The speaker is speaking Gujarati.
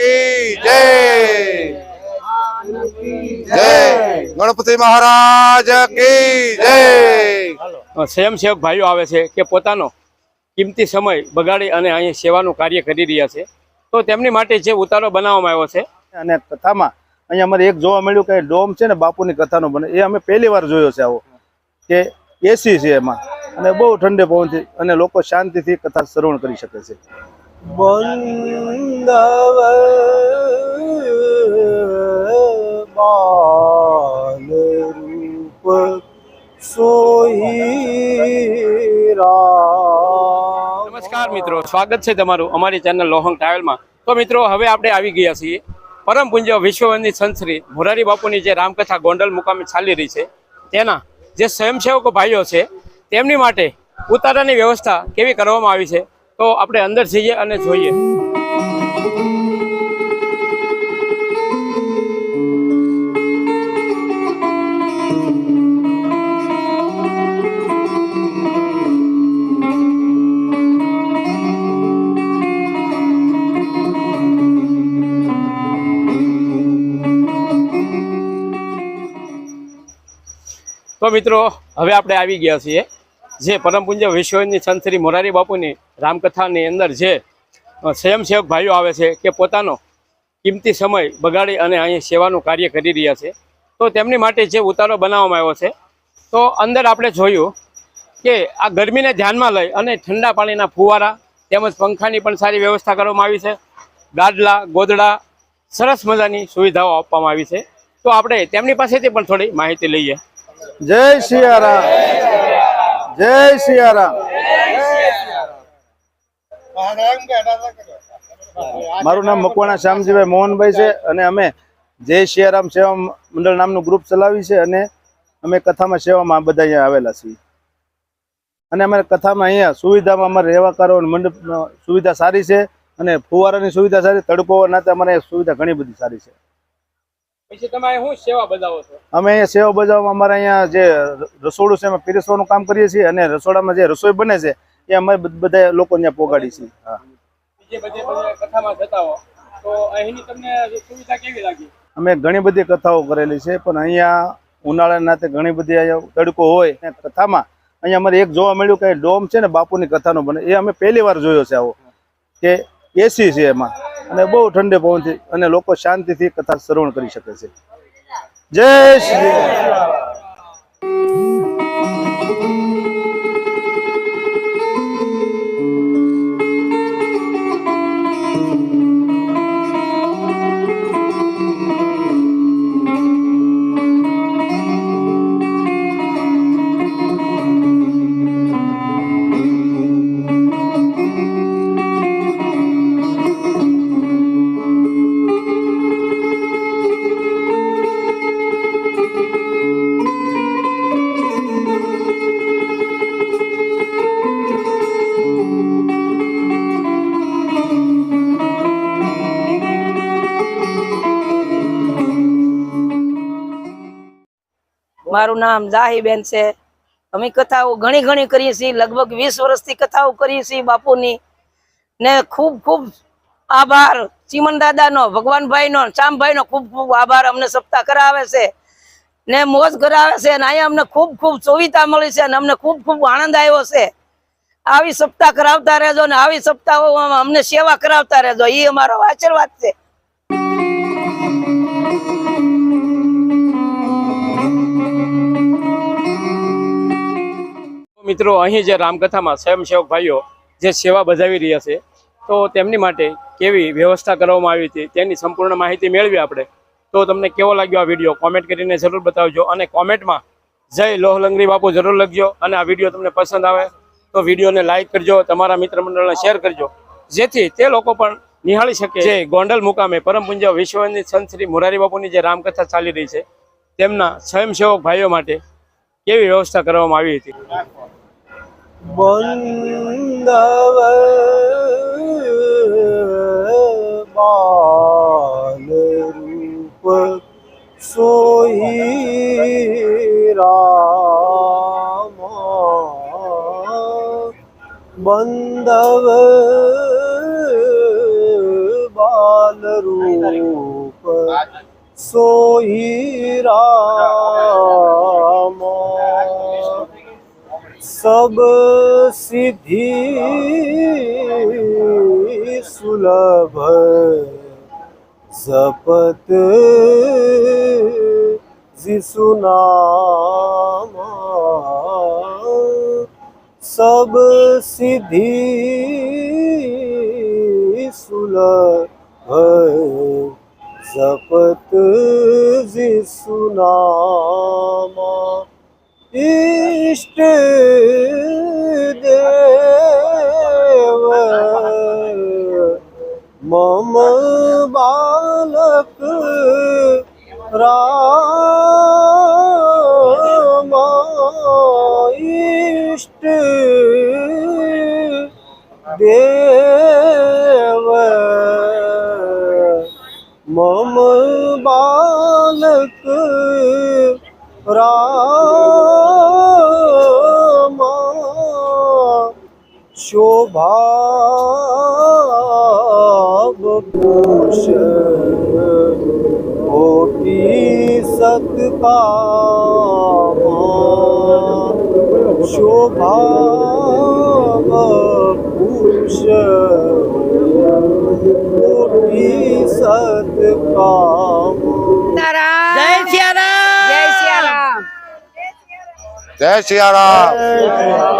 કી જય જય ગણપતિ મહારાજ કી જય. સ્વયંસેવક ભાઈઓ આવે છે કે પોતાનો કિંમતી સમય બગાડી અને અહીં સેવાનું કાર્ય કરી રહ્યા છે. તો તેમની માટે જે ઉતારો બનાવવામાં આવ્યો છે? અને કથામાં અહીંયા અમારે એક જોવા મળ્યું કે ડોમ છે ને બાપુની કથાનો બને. એ અમે પહેલી વાર જોયો છે આવો. કે એસી છે એમાં. અને બહુ ઠંડે પવનથી અને લોકો શાંતિથી કથા શ્રવણ કરી શકે છે. બંધવ બાલરૂપ સોહીરા નમસ્કાર મિત્રો, સ્વાગત છે તમારું અમારી ચેનલ લોહંગ ટ્રાવેલમાં તો મિત્રો, હવે આપણે આવી ગયા છીએ પરમ પૂજ્ય વિશ્વવંદિત સંતશ્રી મોરારી બાપુની જે રામકથા ગોંડલ મુકામે ચાલી રહી છે, તેના જે સ્વયંસેવકો ભાઈઓ છે, તેમની માટે ઉતારાની વ્યવસ્થા કેવી કરવામાં આવી છે તો આપણે અંદર જઈએ અને જોઈએ. તો મિત્રો, હવે આપણે આવી ગયા છીએ જે પરમ પૂજ્ય વિશ્વની સંત શ્રી મોરારી બાપુની રામકથાની અંદર જે સ્વયંસેવક ભાઈઓ આવે છે કે પોતાનો કિંમતી સમય બગાડી અને અહીં સેવાનું કાર્ય કરી રહ્યા છે, તો તેમની માટે જે ઉતારો બનાવવામાં આવ્યો છે, તો અંદર આપણે જોયું કે આ ગરમીને ધ્યાનમાં લઈ અને ઠંડા પાણીના ફુવારા તેમજ પંખાની પણ સારી વ્યવસ્થા કરવામાં આવી છે ગાડલા ગોદડા, સરસ મજાની સુવિધાઓ આપવામાં આવી છે, તો આપણે તેમની પાસેથી પણ થોડી માહિતી લઈએ. જય સિયારામ જય સિયારામ મારું નામ મકવાણા શ્યામજીભાઈ મોહનભાઈ છે અને અમે જય શિયારામ સેવા મંડળ નામનું ગ્રુપ ચલાવી છે અને અમે કથામાં સેવામાં બધા અહીંયા આવેલા છીએ. અને અમારે કથામાં અહીંયા સુવિધામાં અમારે રહેવાકારો કરો મંડપ સુવિધા સારી છે અને ફુવારાની સુવિધા સારી તડકો ના નાતે અમારે સુવિધા ઘણી બધી સારી છો? અમે અહીંયા સેવા બજાવવામાં અમારે અહીંયા જે રસોડું છે એમાં પીરસવાનું કામ કરીએ છીએ અને રસોડામાં જે રસોઈ બને છે એ અમે બધ- બધા લોકો ત્યાં પોગાડી છે. હા. અમે ઘણી બધી કથાઓ કરેલી છે પણ અહીંયા ઉનાળાના નાતે ઘણી બધી તડકો હોય કથામાં અહીંયા અમારે એક જોવા મળ્યું કે ડોમ છે ને બાપુની કથાનો બને એ અમે પહેલી વાર જોયો છે આવો. કે એસી છે એમાં. અને બહુ ઠંડે પવનથી અને લોકો શાંતિથી કથા શ્રવણ કરી શકે છે. જય શ્રી મારું નામ જાહીબેન છે. અમે કથાઓ ઘણી ઘણી કરીએ છીએ. લગભગ વીસ વર્ષથી કથાઓ કરીએ છીએ બાપુની. ને ખૂબ ખૂબ આભાર. ચીમન દાદાનો, ભગવાનભાઈનો ચામભાઈનો ખૂબ ખૂબ આભાર અમને સપ્તાહ કરાવે છે. ને મોજ કરાવે છે અને અહીંયા અમને ખૂબ ખૂબ સુવિધા મળી છે અને અમને ખૂબ ખૂબ આનંદ આવ્યો છે. આવી સપ્તાહ કરાવતા રહેજો ને આવી સપ્તાહો અમને સેવા કરાવતા રહેજો. એ અમારો આશીર્વાદ છે. મિત્રો, અહીં જે રામકથામાં સ્વયંસેવક ભાઈઓ જે સેવા બજાવી રહ્યા છે, તો તેમની માટે કેવી વ્યવસ્થા કરવામાં આવી હતી, તેની સંપૂર્ણ માહિતી મેળવી આપણે. તો તમને કેવો લાગ્યો આ વીડિયો? કોમેન્ટ કરીને જરૂર બતાવજો અને કોમેન્ટમાં જય લોહલંગરી બાપુ જરૂર લખજો અને આ વીડિયો તમને પસંદ આવે તો વિડીયોને લાઇક કરજો, તમારા મિત્ર મંડળને શેર કરજો, જેથી તે લોકો પણ નિહાળી શકે. જે ગોંડલ મુકામે પરમ પૂજ્ય વિશ્વની સંત શ્રી મોરારી બાપુની જે રામકથા ચાલી રહી છે, તેમના સ્વયંસેવક ભાઈઓ માટે કેવી વ્યવસ્થા કરવામાં આવી હતી? வந்தவர் பாலரூப சோயிராமா வந்தவர் பாலரூப சோயிராமா सब सिद्धि सुलभ जपत जिसुनाम सब सिद्धि सुलभ जपत जिसुनामा düştü deve Mom balak rama düştü deve Mom balak rama शोभा पोष कोटि सतपा शोभा पूष कोटि सतपा जय सियाराम जय सियाराम जय सियाराम